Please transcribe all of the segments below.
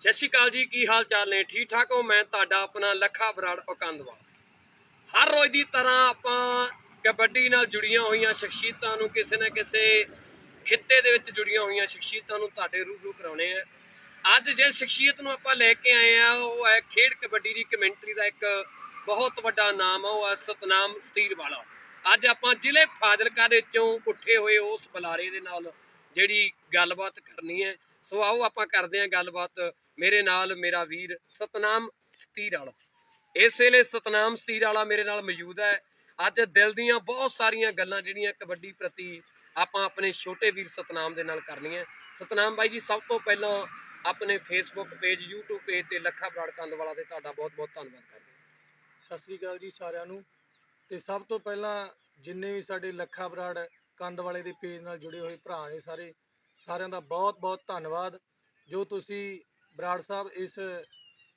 ਸਤਿ ਸ਼੍ਰੀ ਅਕਾਲ ਜੀ, ਕੀ ਹਾਲ ਚਾਲ ਨੇ? ਠੀਕ ਠਾਕ ਹੋ? ਮੈਂ ਤੁਹਾਡਾ ਆਪਣਾ ਲੱਖਾ ਬਰਾੜ ਔਕੰਦਵਾ। ਹਰ ਰੋਜ਼ ਦੀ ਤਰ੍ਹਾਂ ਆਪਾਂ ਕਬੱਡੀ ਨਾਲ ਜੁੜੀਆਂ ਹੋਈਆਂ ਸ਼ਖਸੀਅਤਾਂ ਨੂੰ ਕਿਸੇ ਨਾ ਕਿਸੇ ਖਿੱਤੇ ਦੇ ਵਿੱਚ ਜੁੜੀਆਂ ਹੋਈਆਂ ਸ਼ਖਸੀਅਤਾਂ ਨੂੰ ਤੁਹਾਡੇ ਰੂਬਰੂ ਕਰਾਉਣੇ ਆ। ਅੱਜ ਜਿਸ ਸ਼ਖਸੀਅਤ ਨੂੰ ਆਪਾਂ ਲੈ ਕੇ ਆਏ ਆ, ਉਹ ਹੈ ਖੇਡ ਕਬੱਡੀ ਦੀ ਕਮੈਂਟਰੀ ਦਾ ਇੱਕ ਬਹੁਤ ਵੱਡਾ ਨਾਮ ਆ, ਉਹ ਹੈ ਸਤਨਾਮ ਸਤੀਰ ਵਾਲਾ। ਅੱਜ ਆਪਾਂ ਜ਼ਿਲ੍ਹੇ ਫਾਜ਼ਿਲਕਾ ਦੇ ਵਿੱਚੋਂ ਉੱਠੇ ਹੋਏ ਉਸ ਬੁਲਾਰੇ ਦੇ ਨਾਲ ਜਿਹੜੀ ਗੱਲਬਾਤ ਕਰਨੀ ਹੈ। ਸੋ ਆਓ ਆਪਾਂ ਕਰਦੇ ਹਾਂ ਗੱਲਬਾਤ। ਮੇਰੇ ਨਾਲ ਮੇਰਾ ਵੀਰ ਸਤਨਾਮ ਸਤੀਰ ਵਾਲਾ ਇਸ ਵੇਲੇ ਸਤਨਾਮ ਸਤੀਰ ਵਾਲਾ ਮੇਰੇ ਨਾਲ ਮੌਜੂਦ ਹੈ। ਅੱਜ ਦਿਲ ਦੀਆਂ ਬਹੁਤ ਸਾਰੀਆਂ ਗੱਲਾਂ ਜਿਹੜੀਆਂ ਕਬੱਡੀ ਪ੍ਰਤੀ ਆਪਾਂ ਆਪਣੇ ਛੋਟੇ ਵੀਰ ਸਤਨਾਮ ਦੇ ਨਾਲ ਕਰਨੀਆਂ। ਸਤਨਾਮ ਬਾਈ ਜੀ, ਸਭ ਤੋਂ ਪਹਿਲਾਂ ਆਪਣੇ ਫੇਸਬੁੱਕ ਪੇਜ YouTube ਪੇਜ ਤੇ ਲੱਖਾ ਬਰਾੜ ਕੰਦਵਾਲਾ ਤੇ ਤੁਹਾਡਾ ਬਹੁਤ ਬਹੁਤ ਧੰਨਵਾਦ ਕਰਦੇ ਹਾਂ। ਸਤਿ ਸ੍ਰੀ ਅਕਾਲ ਜੀ ਸਾਰਿਆਂ ਨੂੰ। ਤੇ ਸਭ ਤੋਂ ਪਹਿਲਾਂ ਜਿੰਨੇ ਵੀ ਸਾਡੇ ਲੱਖਾ ਬਰਾੜ ਕੰਦ ਵਾਲੇ ਦੇ ਪੇਜ ਨਾਲ ਜੁੜੇ ਹੋਏ ਭਰਾ ਨੇ ਸਾਰੇ ਸਾਰਿਆਂ ਦਾ ਬਹੁਤ-ਬਹੁਤ ਧੰਨਵਾਦ। ਜੋ ਤੁਸੀਂ ਬਰਾੜ ਸਾਹਿਬ ਇਸ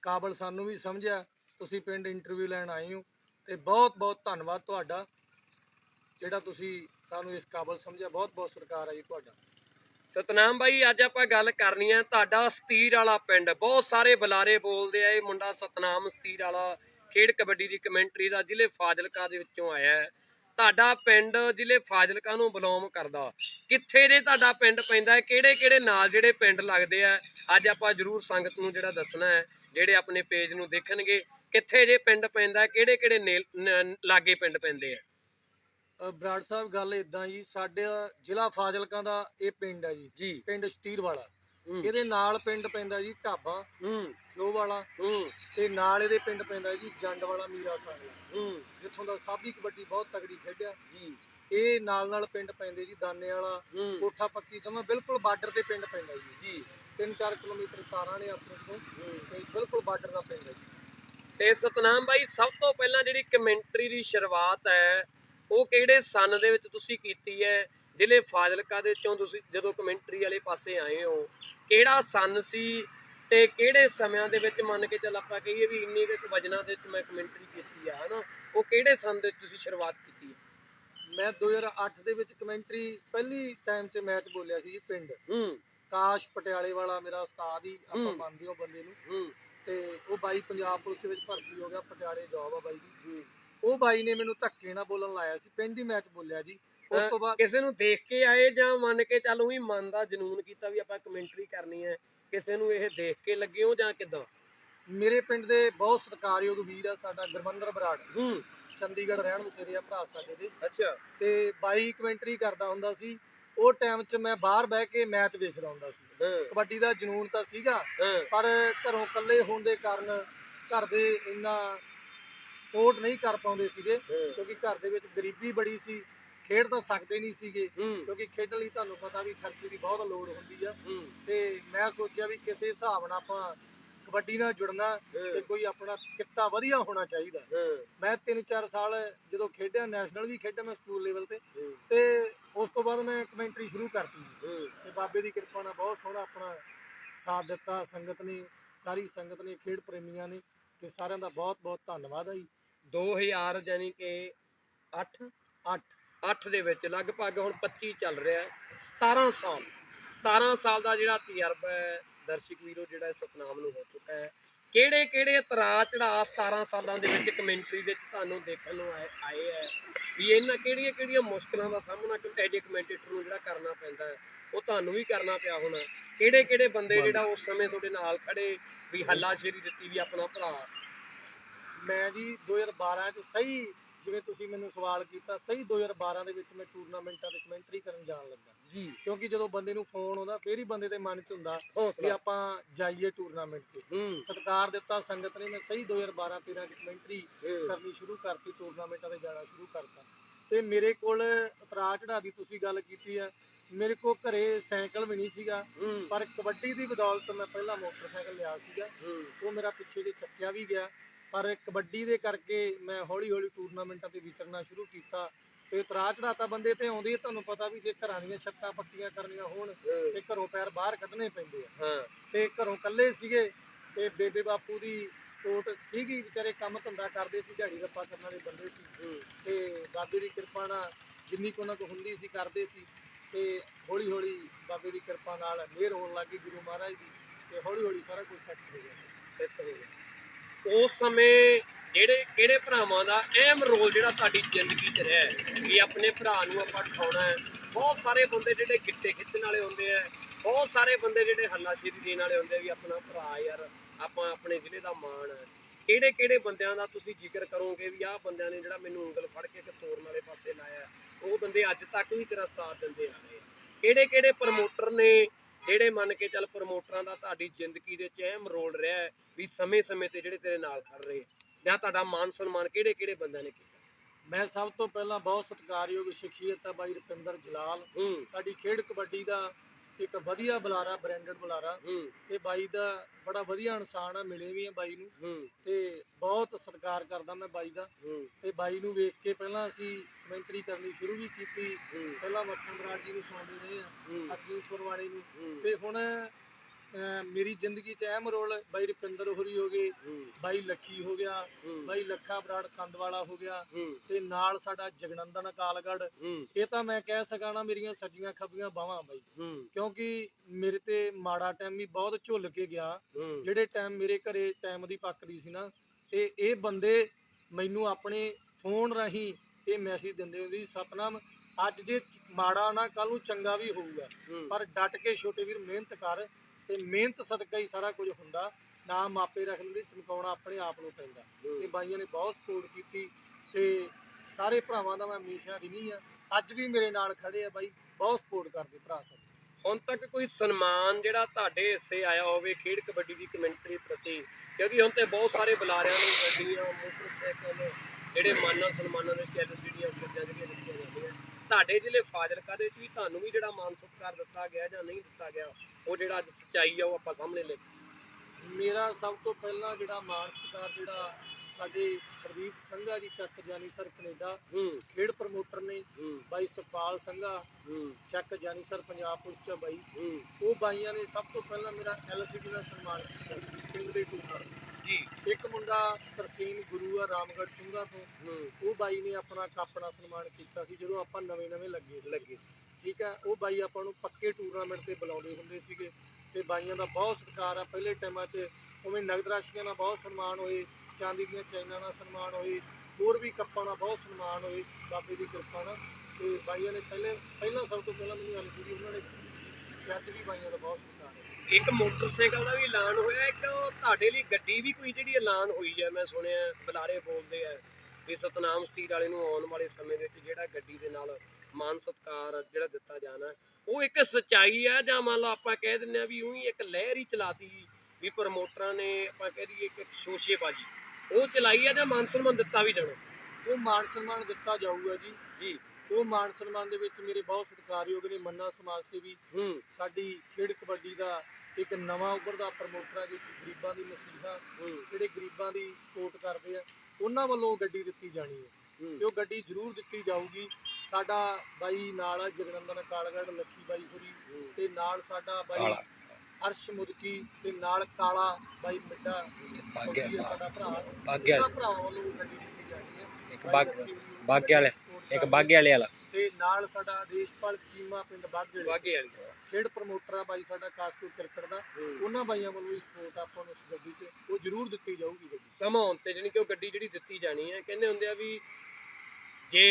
ਕਾਬਲ ਸਾਨੂੰ ਵੀ ਸਮਝਿਆ, ਤੁਸੀਂ ਪਿੰਡ ਇੰਟਰਵਿਊ ਲੈਣ ਆਏ ਹੋ ਤੇ ਬਹੁਤ-ਬਹੁਤ ਧੰਨਵਾਦ ਤੁਹਾਡਾ, ਜਿਹੜਾ ਤੁਸੀਂ ਸਾਨੂੰ ਇਸ ਕਾਬਲ ਸਮਝਿਆ। ਬਹੁਤ-ਬਹੁਤ ਸਤਿਕਾਰ ਆ ਜੀ ਤੁਹਾਡਾ। ਸਤਨਾਮ ਬਾਈ, ਅੱਜ ਆਪਾਂ ਗੱਲ ਕਰਨੀ ਹੈ ਤੁਹਾਡਾ ਸਤੀਰ ਵਾਲਾ ਪਿੰਡ। ਬਹੁਤ ਸਾਰੇ ਬੁਲਾਰੇ ਬੋਲਦੇ ਆ, ਇਹ ਮੁੰਡਾ ਸਤਨਾਮ ਸਤੀਰ ਵਾਲਾ ਖੇਡ ਕਬੱਡੀ ਦੀ ਕਮੈਂਟਰੀ ਦਾ ਜ਼ਿਲ੍ਹੇ ਫਾਜ਼ਿਲਕਾ ਦੇ ਵਿੱਚੋਂ ਆਇਆ ਹੈ। ਤੁਹਾਡਾ ਪਿੰਡ ਜ਼ਿਲ੍ਹੇ ਫਾਜ਼ਿਲਕਾ ਨੂੰ ਬਿਲੋਂਗ ਕਰਦਾ। ਕਿੱਥੇ ਜੇ ਤੁਹਾਡਾ ਪਿੰਡ ਪੈਂਦਾ ਹੈ ਕਿਹੜੇ ਕਿਹੜੇ ਨਾਲ ਜਿਹੜੇ ਪਿੰਡ ਲੱਗਦੇ ਆ ਅੱਜ ਆਪਾਂ ਜਰੂਰ ਸੰਗਤ ਨੂੰ ਜਿਹੜਾ ਦੱਸਣਾ ਹੈ ਜਿਹੜੇ ਆਪਣੇ ਪੇਜ ਨੂੰ ਦੇਖਣਗੇ ਕਿੱਥੇ ਜੇ ਪਿੰਡ ਪੈਂਦਾ ਕਿਹੜੇ ਕਿਹੜੇ ਲਾਗੇ ਪਿੰਡ ਪੈਂਦੇ ਆ। ਬਰਾੜ ਸਾਹਿਬ ਗੱਲ ਇਦਾਂ ਜੀ ਸਾਡੇ ਜ਼ਿਲ੍ਹਾ ਫਾਜ਼ਿਲਕਾ ਦਾ ਇਹ ਪਿੰਡ ਹੈ ਜੀ। ਪਿੰਡ ਸ਼ਤੀਰ ਵਾਲਾ ਇਹਦੇ ਨਾਲ ਪਿੰਡ ਪੈਂਦਾ ਜੀ ਢਾਬਾ ਹੂੰ। ਲੋ ਵਾਲਾ। ਹੂੰ। ਤੇ ਨਾਲ ਇਹਦੇ ਪਿੰਡ ਪੈਂਦਾ ਜੀ ਜੰਡ ਵਾਲਾ ਮੀਰਾ ਸਾਗਲਾ ਹੂੰ। ਜਿੱਥੋਂ ਦਾ ਸਾਬੀ ਕਬੱਡੀ ਬਹੁਤ ਤਗੜੀ ਖੇਡਿਆ। ਜੀ। ਇਹ ਨਾਲ ਨਾਲ ਪਿੰਡ ਪੈਂਦੇ ਜੀ ਦਾਨੇ ਵਾਲਾ ਕੋਠਾ ਪੱਕੀ ਜਮਾ ਬਿਲਕੁਲ ਬਾਰਡਰ ਤੇ ਪਿੰਡ ਪੈਂਦਾ ਜੀ। ਜੀ। 3-4 ਕਿਲੋਮੀਟਰ ਤਾਰਾਂ ਨੇ ਆਪਣੇ ਤੋਂ ਤੇ ਬਿਲਕੁਲ ਬਾਰਡਰ ਦਾ ਪਿੰਡ ਹੈ ਜੀ। ਤੇ ਸਤਨਾਮ ਬਾਈ ਸਭ ਤੋਂ ਪਹਿਲਾਂ ਜਿਹੜੀ ਕਮੈਂਟਰੀ ਦੀ ਸ਼ੁਰੂਆਤ ਹੈ ਉਹ ਕਿਹੜੇ ਸਨ ਦੇ ਵਿੱਚ ਤੁਸੀਂ ਕੀਤੀ ਹੈ? ਜ਼ਿਲ੍ਹੇ ਫਾਜ਼ਿਲਕਾ ਦੇ ਵਿੱਚੋਂ ਤੁਸੀਂ ਜਦੋਂ ਕਮੈਂਟਰੀ ਵਾਲੇ ਪਾਸੇ ਆਏ ਹੋ ਕਿਹੜਾ ਸਨ ਸੀ ਤੇ ਕਿਹੜੇ ਸਮਿਆਂ ਦੇ ਵਿੱਚ ਮੰਨ ਕੇ ਚੱਲ ਆਪਾਂ ਕਹੀਏ ਵੀ ਇੰਨੀ ਕੁ ਵਜਨਾਂ ਦੇ ਵਿੱਚ ਮੈਂ ਕਮੈਂਟਰੀ ਕੀਤੀ ਆ ਹਨਾ? ਉਹ ਕਿਹੜੇ ਸਨ ਦੇ ਤੁਸੀਂ ਸ਼ੁਰੂਆਤ ਕੀਤੀ ਮੈਂ 2008 ਦੇ ਵਿੱਚ ਕਮੈਂਟਰੀ ਪਹਿਲੀ ਟਾਈਮ ਤੇ ਮੈਚ ਬੋਲਿਆ ਸੀ ਜੀ ਪਿੰਡ। ਹੂੰ। ਕਾਸ਼ ਪਟਿਆਲੇ ਵਾਲਾ ਮੇਰਾ ਉਸਤਾਦ ਹੀ ਆਪਾਂ। ਮੰਨਦੇ ਹਾਂ ਬੰਦੇ ਨੂੰ। ਹੂੰ। ਤੇ ਉਹ ਬਾਈ ਪੰਜਾਬ ਪੁਲਿਸ ਵਿੱਚ ਭਰਤੀ ਹੋ ਗਿਆ ਪਟਿਆਲੇ ਜੌਬ ਆ ਬਾਈ ਦੀ। ਉਹ ਬਾਈ ਨੇ ਮੈਨੂੰ ਧੱਕੇ ਨਾਲ ਬੋਲਣ ਲਾਇਆ ਸੀ ਪਿੰਡ ਹੀ ਮੈਚ ਬੋਲਿਆ ਜੀ। ਉਸ ਤੋਂ ਬਾਅਦ ਕਿਸੇ ਨੂੰ ਦੇਖ ਕੇ ਆਏ ਜਾਂ ਮੰਨ ਕੇ ਚੱਲ ਉਹੀ ਮਨ ਦਾ ਜਨੂਨ ਕੀਤਾ ਵੀ ਆਪਾਂ ਕਮੈਂਟਰੀ ਕਰਨੀ ਹੈ ਕਿਸੇ ਨੂੰ ਇਹ ਦੇਖ ਕੇ ਲੱਗੇ ਹੋ ਜਾਂ ਕਿਦਾਂ? ਮੇਰੇ ਪਿੰਡ ਦੇ ਬਹੁਤ ਸਤਿਕਾਰਯੋਗ ਵੀਰ ਆ ਸਾਡਾ ਗੁਰਮੰਦਰ ਬਰਾੜ। ਹੂੰ। ਚੰਡੀਗੜ੍ਹ ਰਹਿਣ ਵਸੇਰੇ ਆ ਭਰਾ ਸਾਡੇ ਦੇ। ਅੱਛਾ। ਤੇ ਬਾਈ ਕਮੈਂਟਰੀ ਕਰਦਾ ਹੁੰਦਾ ਸੀ ਉਹ ਟਾਈਮ 'ਚ ਮੈਂ ਬਾਹਰ ਬਹਿ ਕੇ ਮੈਚ ਵੇਖਦਾ ਹੁੰਦਾ ਸੀ। ਕਬੱਡੀ ਦਾ ਜਨੂਨ ਤਾਂ ਸੀਗਾ ਪਰ ਘਰੋਂ ਇਕੱਲੇ ਹੋਣ ਦੇ ਕਾਰਨ ਘਰ ਦੇ ਇੰਨਾ ਸਪੋਰਟ ਨਹੀਂ ਕਰ ਪਾਉਂਦੇ ਸੀਗੇ ਕਿਉਂਕਿ ਘਰ ਦੇ ਵਿੱਚ ਗਰੀਬੀ ਬੜੀ ਸੀ। ਖੇਡ ਤਾਂ ਸਕਦੇ ਨਹੀਂ ਸੀਗੇ ਕਿਉਂਕਿ ਖੇਡਣ ਲਈ ਤੁਹਾਨੂੰ ਪਤਾ ਵੀ ਖਰਚੇ ਦੀ ਬਹੁਤ ਲੋੜ ਹੁੰਦੀ ਆ। ਤੇ ਮੈਂ ਸੋਚਿਆ ਵੀ ਕਿਸੇ ਹਿਸਾਬ ਨਾਲ ਆਪਾਂ ਕਬੱਡੀ ਨਾਲ ਜੁੜਨਾ ਤੇ ਕੋਈ ਆਪਣਾ ਕਿੱਤਾ ਵਧੀਆ ਹੋਣਾ ਚਾਹੀਦਾ। ਮੈਂ 3-4 ਸਾਲ ਜਦੋਂ ਖੇਡਿਆ ਨੈਸ਼ਨਲ ਵੀ ਖੇਡਿਆ ਮੈਂ ਸਕੂਲ ਲੈਵਲ ਤੇ। ਤੇ ਉਸ ਤੋਂ ਬਾਅਦ ਮੈਂ ਕਮੈਂਟਰੀ ਸ਼ੁਰੂ ਕਰਤੀ। ਤੇ ਬਾਬੇ ਦੀ ਕਿਰਪਾ ਨਾਲ ਬਹੁਤ ਸੋਹਣਾ ਆਪਣਾ ਸਾਥ ਦਿੱਤਾ ਸੰਗਤ ਨੇ ਸਾਰੀ ਸੰਗਤ ਨੇ ਖੇਡ ਪ੍ਰੇਮੀਆਂ ਨੇ। ਤੇ ਸਾਰਿਆਂ ਦਾ ਬਹੁਤ ਬਹੁਤ ਧੰਨਵਾਦ ਹੈ ਜੀ। 2000 ਯਾਨੀ ਕਿ 8 8 8 ਦੇ ਵਿੱਚ ਲਗਭਗ ਹੁਣ 25 ਚੱਲ ਰਿਹਾ ਹੈ 17 ਸਾਲ 17 ਸਾਲ ਦਾ ਜਿਹੜਾ ਤਜਰਬਾ ਹੈ, ਦਰਸ਼ਕ ਵੀਰੋ, ਜਿਹੜਾ ਸਤਨਾਮ ਨੂੰ ਹੋ ਚੁੱਕਾ ਹੈ। ਕਿਹੜੇ ਕਿਹੜੇ ਤਰਾ ਚੜਾ 17 ਸਾਲਾਂ ਦੇ ਵਿੱਚ ਕਮੈਂਟਰੀ ਵਿੱਚ ਤੁਹਾਨੂੰ ਦੇਖਣ ਨੂੰ ਆਏ ਆਏ ਹੈ? ਵੀ ਇਹਨਾਂ ਕਿਹੜੀਆਂ ਕਿਹੜੀਆਂ ਮੁਸ਼ਕਲਾਂ ਦਾ ਸਾਹਮਣਾ ਕਿ ਐਜੇ ਕਮੈਂਟੇਟਰ ਨੂੰ ਜਿਹੜਾ ਕਰਨਾ ਪੈਂਦਾ ਹੈ, ਉਹ ਤੁਹਾਨੂੰ ਵੀ ਕਰਨਾ ਪਿਆ ਹੋਣਾ ਕਿਹੜੇ ਕਿਹੜੇ ਬੰਦੇ ਜਿਹੜਾ ਉਸ ਸਮੇਂ ਤੁਹਾਡੇ ਨਾਲ ਖੜੇ, ਵੀ ਹੱਲਾਸ਼ੇਰੀ ਦਿੱਤੀ ਵੀ ਆਪਣਾ ਭਰਾ? ਮੈਂ ਜੀ 2012 ਚ ਸਹੀ ਜਿਵੇਂ ਤੁਸੀਂ ਮੈਨੂੰ ਸਵਾਲ ਕੀਤਾ ਸਹੀ 2012 ਦੇ ਵਿੱਚ ਮੈਂ ਟੂਰਨਾਮੈਂਟਾਂ ਦੇ ਕਮੈਂਟਰੀ ਕਰਨ ਜਾਣ ਲੱਗਾ। ਜੀ। ਕਿਉਂਕਿ ਜਦੋਂ ਬੰਦੇ ਨੂੰ ਫੋਨ ਆਉਂਦਾ ਫੇਰ ਹੀ ਬੰਦੇ ਦੇ ਮਨ 'ਚ ਹੁੰਦਾ ਵੀ ਆਪਾਂ ਜਾਈਏ ਟੂਰਨਾਮੈਂਟ ਤੇ। ਹੂੰ। ਸਤਿਕਾਰ ਦਿੱਤਾ ਸੰਗਤ ਨੇ ਮੈਂ ਸਹੀ 2012 13 ਚ ਕਮੈਂਟਰੀ। ਕਰਨੀ ਸ਼ੁਰੂ ਕਰਤੀ ਟੂਰਨਾਮੈਂਟਾਂ ਤੇ ਜਾਣਾ ਸ਼ੁਰੂ ਕਰਤਾ। ਤੇ ਮੇਰੇ ਕੋਲ ਉਤਰਾ ਚੜਾ ਦੀ ਤੁਸੀਂ ਗੱਲ ਕੀਤੀ ਆ ਮੇਰੇ ਕੋਲ ਘਰੇ ਸਾਈਕਲ ਵੀ ਨਹੀਂ ਸੀਗਾ। ਪਰ ਕਬੱਡੀ ਦੀ ਬਦੌਲਤ ਮੈਂ ਪਹਿਲਾਂ ਮੋਟਰਸਾਈਕਲ ਲਿਆ ਸੀਗਾ। ਉਹ ਮੇਰਾ ਪਿੱਛੇ ਜੇ ਚੱਕਿਆ ਵੀ ਗਿਆ। ਪਰ ਕਬੱਡੀ ਦੇ ਕਰਕੇ ਮੈਂ ਹੌਲੀ ਹੌਲੀ ਟੂਰਨਾਮੈਂਟਾਂ ਤੇ ਵਿਚਰਨਾ ਸ਼ੁਰੂ ਕੀਤਾ। ਤੇ ਉਤਰਾ ਚੜਾਤਾ ਬੰਦੇ ਤੇ ਆਉਂਦੀ ਤੁਹਾਨੂੰ ਪਤਾ ਵੀ ਜੇ ਘਰਾਂ ਦੀਆਂ ਛੱਤਾਂ ਪੱਕੀਆਂ ਕਰਨੀਆਂ ਹੋਣ ਤੇ ਘਰੋਂ ਪੈਰ ਬਾਹਰ ਕੱਢਣੇ ਪੈਂਦੇ ਆ। ਹਾਂ। ਤੇ ਘਰੋਂ ਇਕੱਲੇ ਸੀਗੇ ਤੇ ਬੇਬੇ ਬਾਪੂ ਦੀ ਸਪੋਰਟ ਸੀਗੀ ਵਿਚਾਰੇ ਕੰਮ ਧੰਦਾ ਕਰਦੇ ਸੀ ਦਿਹਾੜੀ ਰੱਪਾ ਕਰਨ ਵਾਲੇ ਬੰਦੇ ਸੀ। ਤੇ ਬਾਬੇ ਦੀ ਕਿਰਪਾ ਨਾਲ ਜਿੰਨੀ ਕੁ ਉਹਨਾਂ ਕੋਲ ਹੁੰਦੀ ਸੀ ਕਰਦੇ ਸੀ। ਤੇ ਹੌਲੀ ਹੌਲੀ ਬਾਬੇ ਦੀ ਕਿਰਪਾ ਨਾਲ ਮਿਹਰ ਹੋਣ ਲੱਗੀ ਗੁਰੂ ਮਹਾਰਾਜ ਦੀ ਤੇ ਹੌਲੀ ਹੌਲੀ ਸਾਰਾ ਕੁਝ ਸੈੱਟ ਹੋ ਗਿਆ। ਸਿੱਧ ਹੋ ਗਿਆ। ਉਸ ਸਮੇਂ ਜਿਹੜੇ, ਕਿਹੜੇ ਭਰਾਵਾਂ ਦਾ ਅਹਿਮ ਰੋਲ ਜਿਹੜਾ ਤੁਹਾਡੀ ਜ਼ਿੰਦਗੀ 'ਚ ਰਿਹਾ ਹੈ? ਵੀ ਆਪਣੇ ਭਰਾ ਨੂੰ ਆਪਾਂ ਠਾਉਣਾ ਹੈ। ਬਹੁਤ ਸਾਰੇ ਬੰਦੇ ਜਿਹੜੇ ਗਿੱਟੇ ਖਿੱਚਣ ਵਾਲੇ ਹੁੰਦੇ ਆ। ਬਹੁਤ ਸਾਰੇ ਬੰਦੇ ਜਿਹੜੇ ਹੱਲਾਸ਼ੇਰੀ ਦੇਣ ਵਾਲੇ ਹੁੰਦੇ ਆ ਵੀ ਆਪਣਾ ਭਰਾ ਯਾਰ, ਆਪਾਂ ਆਪਣੇ ਜ਼ਿਲ੍ਹੇ ਦਾ ਮਾਣ ਹੈ। ਕਿਹੜੇ ਕਿਹੜੇ ਬੰਦਿਆਂ ਦਾ ਤੁਸੀਂ ਜ਼ਿਕਰ ਕਰੋਗੇ ਵੀ ਆਹ ਬੰਦਿਆਂ ਨੇ ਜਿਹੜਾ ਮੈਨੂੰ ਉਂਗਲ ਫੜ ਕੇ ਇੱਕ ਤੋਰਨ ਵਾਲੇ ਪਾਸੇ ਲਾਇਆ ਉਹ ਬੰਦੇ ਅੱਜ ਤੱਕ ਵੀ ਤੇਰਾ ਸਾਥ ਦਿੰਦੇ ਆ ਰਹੇ ਕਿਹੜੇ ਕਿਹੜੇ ਪ੍ਰਮੋਟਰ ਨੇ ਜਿਹੜੇ ਮੰਨ ਕੇ ਚੱਲ ਪ੍ਰਮੋਟਰਾਂ ਦਾ ਤੁਹਾਡੀ ਜ਼ਿੰਦਗੀ ਦੇ ਚ ਅਹਿਮ ਰੋਲ ਰਿਹਾ ਹੈ? ਵੀ ਸਮੇਂ-ਸਮੇਂ ਤੇ ਜਿਹੜੇ ਤੇਰੇ ਨਾਲ ਖੜ ਰਹੇ? ਜਾਂ ਤੁਹਾਡਾ ਮਾਨ ਸਨਮਾਨ ਕਿਹੜੇ ਕਿਹੜੇ ਬੰਦਿਆਂ ਨੇ ਕੀਤਾ? ਮੈਂ ਸਭ ਤੋਂ ਪਹਿਲਾਂ ਬਹੁਤ ਸਤਿਕਾਰਯੋਗ ਸ਼ਖਸੀਅਤ ਆ ਬਾਈ ਰੁਪਿੰਦਰ ਜਲਾਲ ਸਾਡੀ ਖੇਡ ਕਬੱਡੀ ਦਾ ਇੱਕ ਵਧੀਆ ਬੁਲਾਰਾ ਬ੍ਰਾਂਡਡ ਬੁਲਾਰਾ ਤੇ ਬਾਈ ਦਾ ਬੜਾ ਵਧੀਆ ਇਨਸਾਨ ਆ ਮਿਲੇ ਵੀ ਆ ਬਾਈ ਨੂੰ। ਤੇ ਬਹੁਤ ਸਤਿਕਾਰ ਕਰਦਾ ਮੈਂ ਬਾਈ ਦਾ। ਤੇ ਬਾਈ ਨੂੰ ਵੇਖ ਕੇ ਪਹਿਲਾਂ ਅਸੀਂ ਕਮੈਂਟਰੀ ਕਰਨੀ ਸ਼ੁਰੂ ਵੀ ਕੀਤੀ। ਪਹਿਲਾਂ ਮੱਖਣ ਬਰਾੜ ਜੀ ਨੂੰ ਸੁਣਦੇ ਰਹੇ ਆ ਅਜੀਤ ਵਾਲੇ ਨੂੰ। ਤੇ ਹੁਣ ਮੇਰੀ ਜ਼ਿੰਦਗੀ 'ਚ ਅਹਿਮ ਰੋਲ ਬਾਈ ਰੁਪਿੰਦਰ ਹੋਰੀ ਹੋ ਗਏ ਬਾਈ ਲੱਖੀ ਹੋ ਗਿਆ ਬਾਈ ਲੱਖਾ ਬਰਾੜ ਕੰਦਵਾਲਾ ਹੋ ਗਿਆ ਤੇ ਨਾਲ ਸਾਡਾ ਜਗਨੰਦਨ ਅਕਾਲਗੜ੍ਹ। ਹੂੰ। ਇਹ ਤਾਂ ਮੈਂ ਕਹਿ ਸਕਾਣਾ ਮੇਰੀਆਂ ਸੱਜੀਆਂ ਖੱਬੀਆਂ ਬਾਹਾਂ ਬਾਈ। ਕਿਉਂਕਿ ਮੇਰੇ ਤੇ ਮਾੜਾ ਟਾਈਮ ਵੀ ਬਹੁਤ ਝੁੱਲ ਕੇ ਗਿਆ। ਜਿਹੜੇ ਟਾਈਮ ਮੇਰੇ ਘਰੇ ਟਾਈਮ ਦੀ ਪੱਕਦੀ ਸੀ ਨਾ ਤੇ ਇਹ ਬੰਦੇ ਮੈਨੂੰ ਆਪਣੇ ਫੋਨ ਰਾਹੀਂ ਇਹ ਮੈਸੇਜ ਦਿੰਦੇ ਹੁੰਦੇ ਸੀ ਸਤਨਾਮ ਅੱਜ ਜੇ ਮਾੜਾ ਨਾ ਕੱਲ ਨੂੰ ਚੰਗਾ ਵੀ ਹੋਊਗਾ ਪਰ ਡਟ ਕੇ ਛੋਟੇ ਵੀਰ ਮਿਹਨਤ ਕਰ ਤੇ ਮਿਹਨਤ ਸਦਕਾ ਹੀ ਸਾਰਾ ਕੁਝ ਹੁੰਦਾ। ਨਾ ਮਾਪੇ ਰੱਖ ਲੈਂਦੇ ਚਮਕਾਉਣਾ ਆਪਣੇ ਆਪ ਨੂੰ ਪੈਂਦਾ। ਤੇ ਬਾਈਆਂ ਨੇ ਬਹੁਤ ਸਪੋਰਟ ਕੀਤੀ ਤੇ ਸਾਰੇ ਭਰਾਵਾਂ ਦਾ ਮੈਂ ਹਮੇਸ਼ਾ ਰਿਣੀ ਆ। ਅੱਜ ਵੀ ਮੇਰੇ ਨਾਲ ਖੜੇ ਆ ਬਾਈ ਬਹੁਤ ਸਪੋਰਟ ਕਰਦੇ ਭਰਾ ਸਭ। ਹੁਣ ਤੱਕ ਕੋਈ ਸਨਮਾਨ ਜਿਹੜਾ ਤੁਹਾਡੇ ਹਿੱਸੇ ਆਇਆ ਹੋਵੇ ਖੇਡ ਕਬੱਡੀ ਦੀ ਕਮੈਂਟਰੀ ਪ੍ਰਤੀ ਕਿਉਂਕਿ ਹੁਣ ਤੇ ਬਹੁਤ ਸਾਰੇ ਬੁਲਾਰਿਆਂ ਨੂੰ ਗੱਡੀਆਂ ਮੋਟਰਸਾਈਕਲ ਜਿਹੜੇ ਮਾਨਾਂ ਸਨਮਾਨਾਂ ਦੇ ਐਲਸੀਡੀਆਂ ਗੱਡੀਆਂ ਜਿਹੜੀਆਂ ਦਿੱਤੀਆਂ ਜਾਂਦੀਆਂ। ਤੁਹਾਡੇ ਜ਼ਿਲ੍ਹੇ ਫਾਜ਼ਿਲਕਾ ਦੇ ਵਿੱਚ ਵੀ ਤੁਹਾਨੂੰ ਵੀ ਜਿਹੜਾ ਮਾਨ ਸਤਿਕਾਰ ਦਿੱਤਾ ਗਿਆ ਜਾਂ ਨਹੀਂ ਦਿੱਤਾ ਗਿਆ ਉਹ ਜਿਹੜਾ ਅੱਜ ਸੱਚਾਈ ਆ ਉਹ ਆਪਾਂ ਸਾਹਮਣੇ ਲੈ ਮੇਰਾ ਸਭ ਤੋਂ ਪਹਿਲਾਂ ਜਿਹੜਾ ਮਾਣ ਸਤਿਕਾਰ ਜਿਹੜਾ ਸਾਡੇ ਪ੍ਰਦੀਪ ਸੰਘਾ ਜੀ ਚੱਕ ਜਾਨੀ ਸਰ ਕੈਨੇਡਾ ਖੇਡ ਪ੍ਰਮੋਟਰ ਨੇ ਬਾਈ ਸੁਖਪਾਲ ਸੰਘਾ ਚੱਕ ਜਾਨੀ ਸਰ ਪੰਜਾਬ ਪੁਲਿਸ ਚ ਬਾਈ। ਉਹ ਬਾਈਆਂ ਨੇ ਸਭ ਤੋਂ ਪਹਿਲਾਂ ਮੇਰਾ ਐਲਸੀਡੀ ਦਾ ਸਨਮਾਨ ਕੀਤਾ ਪਿੰਡ ਦੇ ਟੂਰ ਜੀ। ਇੱਕ ਮੁੰਡਾ ਤਰਸੀਮ ਗੁਰੂ ਆ ਰਾਮਗੜ੍ਹ ਚੁੰਗਾ ਤੋਂ। ਉਹ ਬਾਈ ਨੇ ਆਪਣਾ ਕਾਪੜਾ ਸਨਮਾਨ ਕੀਤਾ ਸੀ ਜਦੋਂ ਆਪਾਂ ਨਵੇਂ ਨਵੇਂ ਲੱਗੇ ਸੀ। ਲੱਗੇ ਸੀ। ਠੀਕ ਹੈ ਉਹ ਬਾਈ ਆਪਾਂ ਨੂੰ ਪੱਕੇ ਟੂਰਨਾਮੈਂਟ ਤੇ ਬੁਲਾਉਂਦੇ ਹੁੰਦੇ ਸੀਗੇ ਤੇ ਬਾਈਆਂ ਦਾ ਬਹੁਤ ਸਤਿਕਾਰ ਆ। ਪਹਿਲੇ ਟਾਈਮਾਂ 'ਚ ਉਵੇਂ ਨਗਦ ਰਾਸ਼ੀਆਂ ਨਾਲ ਬਹੁਤ ਸਨਮਾਨ ਹੋਏ ਚਾਂਦੀ ਦੀਆਂ ਚੈਨਾਂ ਨਾਲ ਸਨਮਾਨ ਹੋਏ ਹੋਰ ਵੀ ਕੱਪਾਂ ਨਾਲ ਬਹੁਤ ਸਨਮਾਨ ਹੋਏ ਬਾਬੇ ਦੀ ਕਿਰਪਾ ਨਾਲ। ਤੇ ਬਾਈਆਂ ਨੇ ਪਹਿਲੇ ਪਹਿਲਾਂ ਸਭ ਤੋਂ ਪਹਿਲਾਂ ਮੈਨੂੰ ਐਲਸੀਡੀ ਉਹਨਾਂ ਨੇ ਅੱਜ ਵੀ ਬਾਈਆਂ ਦਾ ਬਹੁਤ ਸਤਿਕਾਰ ਹੈ ਇੱਕ ਮੋਟਰਸਾਈਕਲ ਦਾ ਵੀ ਐਲਾਨ ਹੋਇਆ ਇੱਕ ਤੁਹਾਡੇ ਲਈ ਗੱਡੀ ਵੀ ਕੋਈ ਜਿਹੜੀ ਐਲਾਨ ਹੋਈ ਹੈ ਮੈਂ ਸੁਣਿਆ ਬੁਲਾਰੇ ਬੋਲਦੇ ਆ ਵੀ ਸਤਨਾਮ ਸਟੀਲ ਵਾਲੇ ਨੂੰ ਆਉਣ ਵਾਲੇ ਸਮੇਂ ਵਿੱਚ ਜਿਹੜਾ ਗੱਡੀ ਦੇ ਨਾਲ ਮਾਨ ਸਤਕਾਰ ਜਿਹੜਾ ਦਿੱਤਾ ਜਾਣਾ ਉਹ ਇੱਕ ਸਚਾਈ ਹੈ ਜਾਂ ਮੰਨ ਲਓ ਆਪਾਂ ਕਹਿ ਦਿੰਦੇ ਆ ਵੀ ਉਹੀ ਇੱਕ ਲਹਿਰ ਹੀ ਚਲਾਤੀ ਵੀ ਪ੍ਰਮੋਟਰਾਂ ਨੇ ਆਪਾਂ ਕਹਿ ਦਈਏ ਇੱਕ ਸ਼ੋਸ਼ੇਬਾਜੀ ਉਹ ਚਲਾਈ ਹੈ ਜਾਂ ਮਾਨ ਸਨਮਾਨ ਦਿੱਤਾ ਵੀ ਜਾਣਾ? ਉਹ ਮਾਨ ਸਨਮਾਨ ਦਿੱਤਾ ਜਾਊਗਾ ਜੀ। ਜੀ। ਉਹ ਮਾਨ ਸਨਮਾਨ ਦੇ ਵਿੱਚ ਮੇਰੇ ਬਹੁਤ ਸਤਿਕਾਰਯੋਗ ਨੇ ਮੰਨਾ ਸਮਾਜ ਸੇਵੀ। ਹੂੰ। ਸਾਡੀ ਖੇਡ ਕਬੱਡੀ ਦਾ ਇੱਕ ਨਵਾਂ ਉੱਭਰਦਾ ਪ੍ਰਮੋਟਰ ਹੈ ਜੀ ਗਰੀਬਾਂ ਦੀ ਮਸੀਹਾ ਜਿਹੜੇ ਗਰੀਬਾਂ ਦੀ ਸਪੋਰਟ ਕਰਦੇ ਆ ਉਹਨਾਂ ਵੱਲੋਂ ਗੱਡੀ ਦਿੱਤੀ ਜਾਣੀ ਹੈ। ਤੇ ਉਹ ਗੱਡੀ ਜ਼ਰੂਰ ਦਿੱਤੀ ਜਾਊਗੀ। ਸਾਡਾ ਬਾਈ ਨਾਲ ਆ ਜਗਨੰਦਨ ਕਾਲਗੜ ਲੱਖੀ ਬਾਈ ਹੋਰੀ। ਤੇ ਨਾਲ ਸਾਡਾ ਬਾਈ। ਅਰਸ਼ ਮੁਦਕੀ ਤੇ ਨਾਲ ਕਾਲਾ ਬਾਈ ਮਿੱਡਾ। ਬਾਗਿਆ ਸਾਡਾ ਭਰਾ। ਬਾਗਿਆ ਭਰਾਵਾਂ ਵੱਲੋਂ ਗੱਡੀ ਦਿੱਤੀ ਜਾਣੀ ਹੈ। ਇੱਕ ਬਾਗ ਲੱਖੀ ਹੋਰੀ ਨੂੰ ਬਾਗੇ ਵਾਲੇ support ਇੱਕ ਕਰਦੇ ਬਾਗੇ ਵਾਲੇ ਵਾਲਾ। ਤੇ ਨਾਲ ਸਾਡਾ ਦੇਸ਼ਪਾਲ ਚੀਮਾ ਪਿੰਡ ਬਾਗੇ ਵਾਗੇ ਵਾਲੀ। ਖੇਡ ਪ੍ਰਮੋਟਰ ਆ ਬਾਈ ਸਾਡਾ ਕਾਸਕੋ ਕ੍ਰਿਕਟ ਦਾ। ਉਹਨਾਂ ਬਾਈਆਂ ਵੱਲੋਂ ਵੀ ਸਪੋਰਟ ਆਪਾਂ ਨੂੰ ਇਸ ਗੱਡੀ 'ਚ ਉਹ ਜ਼ਰੂਰ ਦਿੱਤੀ ਜਾਊਗੀ ਗੱਡੀ ਸਮਾਂ ਆਉਣ ਤੇ ਜਾਣੀ ਕਿ ਉਹ ਗੱਡੀ ਜਿਹੜੀ ਦਿੱਤੀ ਜਾਣੀ ਹੈ ਕਹਿੰਦੇ ਹੁੰਦੇ ਆ ਵੀ ਜੇ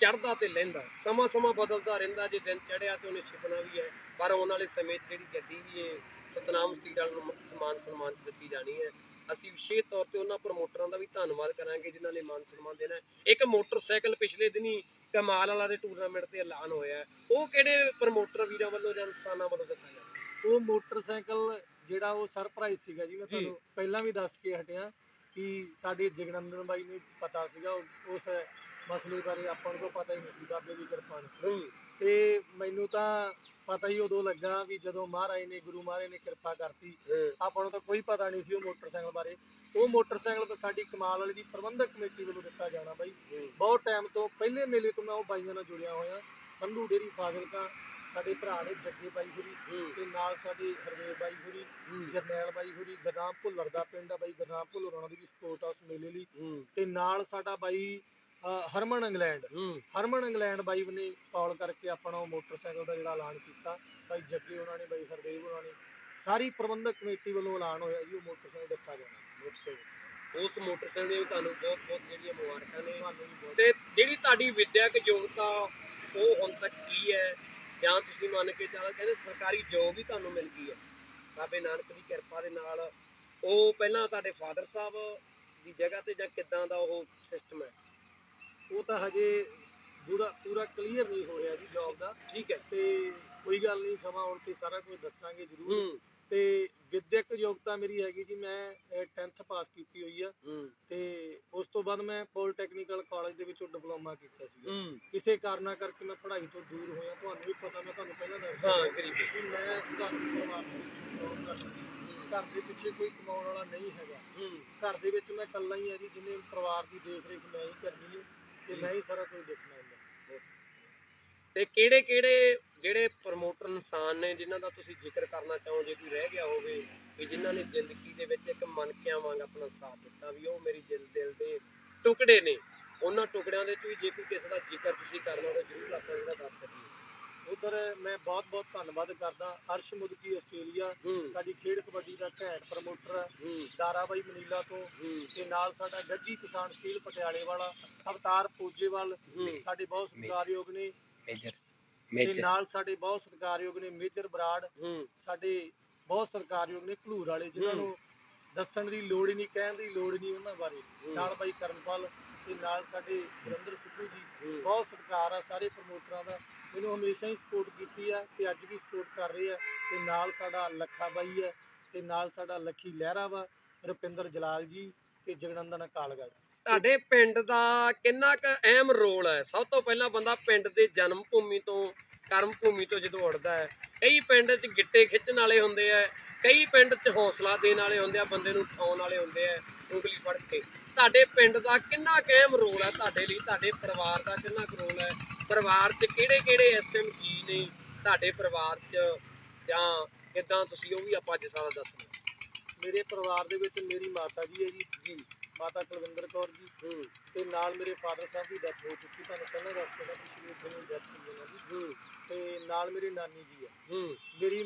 ਚੜਦਾ ਤੇ ਲੈਂਦਾ ਸਮਾਂ ਸਮਾਂ ਬਦਲਦਾ ਰਹਿੰਦਾ ਜੇ ਦਿਨ ਚੜਿਆ ਤੇ ਉਹਨੇ ਛਿਪਣਾ ਵੀ ਹੈ ਪਰ ਆਉਣ ਵਾਲੇ ਸਮੇਂ ਜਿਹੜੀ ਗੱਡੀ ਵੀ ਹੈ ਸਤਨਾਮ ਸਟੀਲ ਨੂੰ ਸਮਾਨ ਸਨਮਾਨ ਦਿੱਤੀ ਜਾਣੀ ਹੈ ਅਸੀਂ ਵਿਸ਼ੇਸ਼ ਤੌਰ ਤੇ ਉਹਨਾਂ ਪ੍ਰਮੋਟਰਾਂ ਦਾ ਵੀ ਧੰਨਵਾਦ ਕਰਾਂਗੇ ਜਿਨ੍ਹਾਂ ਨੇ ਮਾਨ ਸਨਮਾਨ ਦੇਣਾ। ਇੱਕ ਮੋਟਰਸਾਈਕਲ ਪਿਛਲੇ ਦਿਨੀ ਕਮਾਲ ਵਾਲਾ ਦੇ ਟੂਰਨਾਮੈਂਟ ਤੇ ਐਲਾਨ ਹੋਇਆ ਹੈ। ਉਹ ਕਿਹੜੇ ਪ੍ਰਮੋਟਰ ਵੀਰਾਂ ਵੱਲੋਂ ਜਾਂ ਇਨਸਾਨਾਂ ਵੱਲੋਂ ਦਿੱਤਾ ਜਾਣਾ ਉਹ ਮੋਟਰਸਾਈਕਲ ਜਿਹੜਾ ਉਹ ਸਰਪ੍ਰਾਈਜ਼ ਸੀਗਾ ਜੀ ਮੈਂ ਜੀ। ਤੁਹਾਨੂੰ ਪਹਿਲਾਂ ਵੀ ਦੱਸ ਕੇ ਹਟਿਆ ਕਿ ਸਾਡੇ ਜਗਨੰਦਨ ਬਾਈ ਨੂੰ ਪਤਾ ਸੀਗਾ ਉਹ- ਉਸ ਮਸਲੇ ਬਾਰੇ ਆਪਾਂ ਨੂੰ ਤਾਂ ਪਤਾ ਹੀ ਨਹੀਂ ਸੀ ਬਾਬੇ ਦੀ ਕਿਰਪਾ ਨਾਲ ਹੂੰ ਤੇ ਮੈਨੂੰ ਤਾਂ ਪਤਾ ਹੀ ਉਦੋਂ ਲੱਗਾ ਵੀ ਜਦੋਂ ਮਹਾਰਾਜ ਨੇ ਗੁਰੂ ਮਹਾਰਾਜ ਨੇ ਕਿਰਪਾ ਕਰਤੀ। ਆਪਾਂ ਨੂੰ ਤਾਂ ਕੋਈ ਪਤਾ ਨਹੀਂ ਸੀ ਉਹ ਮੋਟਰਸਾਈਕਲ ਬਾਰੇ। ਉਹ ਮੋਟਰਸਾਈਕਲ ਤਾਂ ਸਾਡੀ ਕਮਾਲ ਵਾਲੀ ਦੀ ਪ੍ਰਬੰਧਕ ਕਮੇਟੀ ਵੱਲੋਂ ਦਿੱਤਾ ਜਾਣਾ ਬਾਈ। ਬਹੁਤ ਟਾਈਮ ਤੋਂ ਪਹਿਲੇ ਮੇਲੇ ਤੋਂ ਮੈਂ ਉਹ ਬਾਈਆਂ ਨਾਲ ਜੁੜਿਆ ਹੋਇਆ। ਸੰਧੂ ਡੇਰੀ ਫਾਜ਼ਿਲਕਾ ਸਾਡੇ ਭਰਾ ਨੇ ਜੱਗੇ ਬਾਈ ਹੋਰੀ ਤੇ ਨਾਲ ਸਾਡੇ ਹਰਵੇਵ ਬਾਈ ਹੋਰੀ ਜਰਨੈਲ ਬਾਈ ਹੋਰੀ ਗਰਨਾਮ ਭੁੱਲਰ ਦਾ ਪਿੰਡ ਆ ਬਾਈ। ਗਰਨਾਮ ਭੁੱਲਰ ਉਹਨਾਂ ਦੀ ਵੀ ਸਪੋਰਟ ਆ ਉਸ ਮੇਲੇ ਲਈ। ਤੇ ਨਾਲ ਸਾਡਾ ਬਾਈ ਹਰਮਨ ਇੰਗਲੈਂਡ। ਹੂੰ। ਹਰਮਨ ਇੰਗਲੈਂਡ ਬਾਈ ਨੇ ਕਾਲ ਕਰਕੇ ਆਪਣਾ ਉਹ ਮੋਟਰਸਾਈਕਲ ਦਾ ਜਿਹੜਾ ਐਲਾਨ ਕੀਤਾ। ਬਾਈ ਜੱਗੇ ਉਹਨਾਂ ਨੇ ਬਾਈ ਹਰਦੇਵ ਉਹਨਾਂ ਨੇ ਸਾਰੀ ਪ੍ਰਬੰਧਕ ਕਮੇਟੀ ਵੱਲੋਂ ਐਲਾਨ ਹੋਇਆ ਜੀ ਉਹ ਮੋਟਰਸਾਈਕਲ ਦਿੱਤਾ ਜਾਣਾ ਮੋਟਰਸਾਈਕਲ। ਉਸ ਮੋਟਰਸਾਈਕਲ ਦੇ ਤੁਹਾਨੂੰ ਬਹੁਤ ਬਹੁਤ ਜਿਹੜੀਆਂ ਮੁਬਾਰਕਾਂ ਨੇ। ਤੇ ਜਿਹੜੀ ਤੁਹਾਡੀ ਵਿਦਿਅਕ ਯੋਗਤਾ ਉਹ ਹੁਣ ਤੱਕ ਕੀ ਹੈ? ਜਾਂ ਤੁਸੀਂ ਮੰਨ ਕੇ ਚੱਲ ਕਹਿੰਦੇ ਸਰਕਾਰੀ ਜੋਬ ਵੀ ਤੁਹਾਨੂੰ ਮਿਲ ਗਈ ਹੈ। ਬਾਬੇ ਨਾਨਕ ਦੀ ਕਿਰਪਾ ਦੇ ਨਾਲ ਉਹ ਪਹਿਲਾਂ ਤੁਹਾਡੇ ਫਾਦਰ ਸਾਹਿਬ ਦੀ ਜਗ੍ਹਾ ਤੇ ਜਾਂ ਕਿੱਦਾਂ ਦਾ ਉਹ ਸਿਸਟਮ ਹੈ? ਉਹ ਤਾਂ ਹਜੇ ਪੂਰਾ ਪੂਰਾ ਕਲੀਅਰ ਨਹੀਂ ਹੋ ਰਿਹਾ ਜੀ ਜੌਬ ਦਾ। ਠੀਕ ਹੈ। ਤੇ ਕੋਈ ਗੱਲ ਨਹੀਂ ਸਮਾਂ ਆਉਣ ਤੇ ਸਾਰਾ ਕੁਝ ਦੱਸਾਂਗੇ ਜ਼ਰੂਰ। ਤੇ ਵਿਦਿਅਕ ਯੋਗਤਾ ਮੇਰੀ ਹੈਗੀ ਜੀ ਮੈਂ 10th ਪਾਸ ਕੀਤੀ ਹੋਈ ਆ। ਤੇ ਉਸ ਤੋਂ ਬਾਅਦ ਮੈਂ ਪੋਲੀਟੈਕਨੀਕਲ ਕਾਲਜ ਦੇ ਵਿੱਚੋਂ ਡਿਪਲੋਮਾ ਕੀਤਾ ਸੀ ਕਿਸੇ ਕਾਰਨਾਂ ਕਰਕੇ ਮੈਂ ਪੜ੍ਹਾਈ ਤੋਂ ਦੂਰ ਹੋਇਆ। ਤੁਹਾਨੂੰ ਵੀ ਪਤਾ ਮੈਂ ਤੁਹਾਨੂੰ ਪਹਿਲਾਂ ਦੱਸ ਹਾਂ ਕਰੀਬ। ਕਿ ਮੈਂ ਸਧਾਰਨ ਪਰਿਵਾਰ ਸੀ। ਘਰ ਦੇ ਪਿੱਛੇ ਕੋਈ ਕਮਾਉਣ ਵਾਲਾ ਨਹੀਂ ਹੈਗਾ। ਘਰ ਦੇ ਵਿੱਚ ਮੈਂ ਇਕੱਲਾ ਹੀ ਆ ਜੀ ਜਿਹਨੇ ਪਰਿਵਾਰ ਦੀ ਦੇਖ ਰੇਖ ਮੈਂ ਹੀ ਕਰਨੀ ਹੈ ਤੇ ਮੈਂ ਹੀ ਸਾਰਾ ਕੁਝ ਦੇਖਣਾ ਹੁੰਦਾ। ਤੇ ਕਿਹੜੇ ਕਿਹੜੇ ਜਿਹੜੇ ਪ੍ਰਮੋਟਰ ਇਨਸਾਨ ਨੇ, ਜਿਨ੍ਹਾਂ ਦਾ ਤੁਸੀਂ ਜ਼ਿਕਰ ਕਰਨਾ ਚਾਹੋ, ਜੇ ਕੋਈ ਰਹਿ ਗਿਆ ਹੋਵੇ ਕਿ ਜਿਨ੍ਹਾਂ ਨੇ ਜ਼ਿੰਦਗੀ ਦੇ ਵਿੱਚ ਇੱਕ ਮਨਕਿਆਂ ਵਾਂਗ ਆਪਣਾ ਸਾਥ ਦਿੱਤਾ, ਵੀ ਉਹ ਮੇਰੀ ਦਿਲ ਦਿਲ ਦੇ ਟੁਕੜੇ ਨੇ। ਉਹਨਾਂ ਟੁਕੜਿਆਂ ਦੇ ਚ ਜੇ ਕੋਈ ਕਿਸੇ ਦਾ ਜ਼ਿਕਰ ਤੁਸੀਂ ਕਰਨਾ ਤਾਂ ਜ਼ਰੂਰ ਆਪਾਂ ਜਿਹੜਾ ਦੱਸ ਸਕੀਏ। ਉਧਰ ਮੈਂ ਬਹੁਤ ਬਹੁਤ ਧੰਨਵਾਦ ਕਰਦਾ ਅਰਸ਼ ਮੁਦਕੀ ਆਸਟ੍ਰੇਲੀਆ ਸਾਡੀ ਖੇਡ ਕਬੱਡੀ ਦਾ ਘੈਂਟ ਪ੍ਰਮੋਟਰ ਹੈ। ਦਾਰਾਬਾਈ ਮਨੀਲਾ ਤੋਂ ਤੇ ਨਾਲ ਸਾਡਾ ਗੱਜੀ ਕਿਸਾਨ ਸਟੀਲ ਪਟਿਆਲੇ ਵਾਲਾ ਅਵਤਾਰ ਪੂਜੇਵਾਲ ਸਾਡੇ ਬਹੁਤ ਸਤਿਕਾਰਯੋਗ ਨੇ। ਮੇਜਰ। ਤੇ ਮੇਜਰ ਨਾਲ ਸਾਡੇ ਬਹੁਤ ਸਤਿਕਾਰਯੋਗ ਨੇ ਮੇਜਰ ਬਰਾੜ। ਸਾਡੇ ਬਹੁਤ ਸਤਿਕਾਰਯੋਗ ਨੇ ਘਲੂਰ ਵਾਲੇ ਜਿਨ੍ਹਾਂ। ਨੂੰ ਦੱਸਣ ਦੀ ਲੋੜ ਹੀ ਨਹੀਂ ਕਹਿਣ ਦੀ ਲੋੜ ਨਹੀਂ ਉਹਨਾਂ ਬਾਰੇ। ਨਾਲ ਬਾਈ ਕਰਮਪਾਲ ਤੇ ਨਾਲ ਸਾਡੇ ਗੁਰਿੰਦਰ ਸਿੱਧੂ ਜੀ ਬਹੁਤ ਸਤਿਕਾਰ ਆ ਸਾਰੇ ਪ੍ਰਮੋਟਰਾਂ ਦਾ। ਮੈਨੂੰ ਹਮੇਸ਼ਾ ਹੀ ਸਪੋਰਟ ਕੀਤੀ ਆ ਤੇ ਅੱਜ ਵੀ ਸਪੋਰਟ ਕਰ ਰਹੇ ਆ ਤੇ ਨਾਲ ਸਾਡਾ ਲੱਖਾ ਬਾਈ ਹੈ ਤੇ ਨਾਲ ਸਾਡਾ ਲੱਖੀ ਲਹਿਰਾ ਵਾ, ਰੁਪਿੰਦਰ ਜਲਾਲ ਜੀ ਤੇ ਜਗਨੰਦਨ ਕਾਲਗੜ ਤੁਹਾਡੇ ਪਿੰਡ ਦਾ ਕਿੰਨਾ ਕੁ ਅਹਿਮ ਰੋਲ ਹੈ? ਸਭ ਤੋਂ ਪਹਿਲਾਂ ਬੰਦਾ ਪਿੰਡ ਦੇ ਜਨਮ ਭੂਮੀ ਤੋਂ, ਕਰਮ ਭੂਮੀ ਤੋਂ ਜਦੋਂ ਉੱਠਦਾ ਹੈ, ਕਈ ਪਿੰਡ 'ਚ ਗਿੱਟੇ ਖਿੱਚਣ ਵਾਲੇ ਹੁੰਦੇ ਆ, ਕਈ ਪਿੰਡ 'ਚ ਹੌਸਲਾ ਦੇਣ ਵਾਲੇ ਹੁੰਦੇ ਆ, ਬੰਦੇ ਨੂੰ ਉਠਾਉਣ ਵਾਲੇ ਹੁੰਦੇ ਆ, ਉਂਗਲੀ ਫੜ ਕੇ। ਤੁਹਾਡੇ ਪਿੰਡ ਦਾ ਕਿੰਨਾ ਕੁ ਅਹਿਮ ਰੋਲ ਹੈ? ਤੁਹਾਡੇ ਲਈ, ਤੁਹਾਡੇ ਪਰਿਵਾਰ ਦਾ ਕਿੰਨਾ ਕੁ ਰੋਲ ਹੈ? ਪਰਿਵਾਰ 'ਚ ਕਿਹੜੇ ਕਿਹੜੇ ਇਸ ਟਾਈਮ ਜੀ ਨੇ ਤੁਹਾਡੇ ਪਰਿਵਾਰ 'ਚ ਜਾਂ ਕਿਦਾਂ ਤੁਸੀਂ ਉਹ ਵੀ ਆਪਾਂ ਅੱਜ ਸਾਰਾ ਦੱਸਣਾ ਮੇਰੇ ਪਰਿਵਾਰ ਦੇ ਵਿੱਚ ਮੇਰੀ ਮਾਤਾ ਜੀ ਹੈ ਜੀ ਜੀ ਮਾਤਾ ਕੁਲਵਿੰਦਰ ਕੌਰ ਜੀ। ਹੂੰ। ਤੇ ਨਾਲ ਮੇਰੇ ਫਾਦਰ ਸਾਹਿਬ ਦੀ ਡੈਥ ਹੋ ਚੁੱਕੀ ਤੁਹਾਨੂੰ ਪਹਿਲਾਂ ਦੱਸ ਕੇ ਦਾ ਪਿਛਲੇ ਦਿਨ ਡੈਥ ਹੋਈ ਉਹਨਾਂ ਦੀ ਹੂੰ। ਤੇ ਨਾਲ ਮੇਰੇ ਨਾਨੀ ਜੀ ਆ ਹੂੰ। ਮੇਰੀ